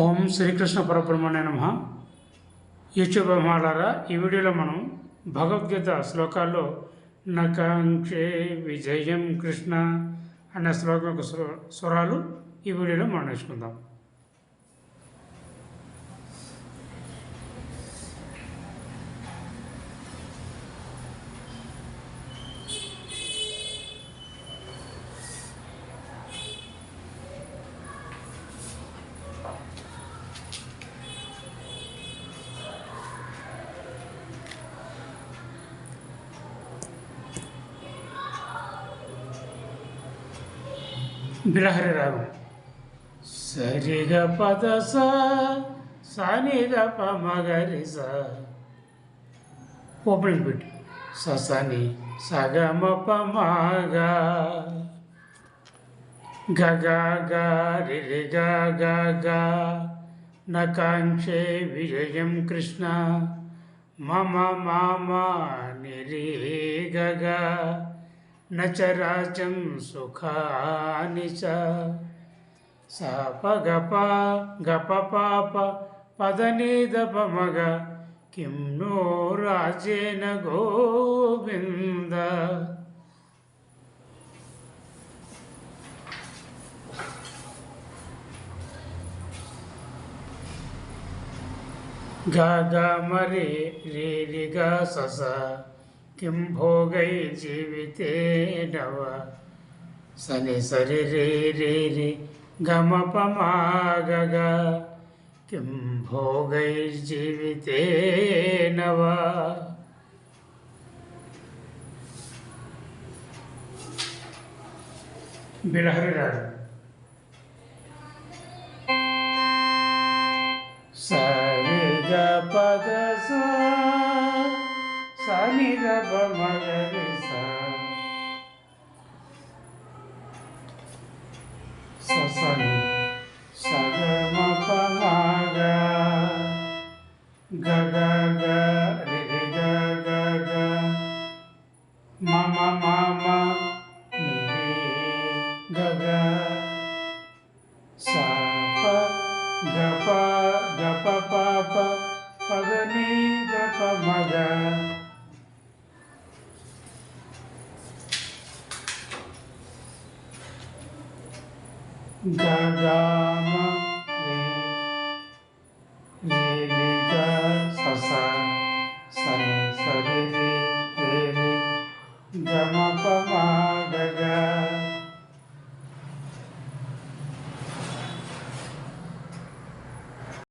ఓం శ్రీకృష్ణ పరబ్రహ్మణ్య నమ. యూట్యూబ్ అభిమానులారా ఈ వీడియోలో మనం భగవద్గీత శ్లోకాల్లో నకాంక్షే విజయం కృష్ణ అనే శ్లోకం స్వరాలు ఈ వీడియోలో మనం నేర్చుకుందాం. బిలహరి రాగం సరిగ పద స సానిగ ప మగరి స ఓపెనింగ్ బిట్ ససని సగమ ప మగ గగ నకాంక్షే విజయం కృష్ణ. మమ మామ నిరి గగ నచరాచం సుఖాని చ సప గప గప పాప పదనీదప మగ కిం నో రాజేన గోవింద గా గా మరి రే రి किं भोगै जीवितेन वा सनि सरि रे रे रे गमपमागग। किं भोगैर्जीवितेन वा ग सविगपद சனி தப மகரி சனி சகம பமாக கக ரி கக மம மம கக சப கப கப பப பகனி கப மக Gagama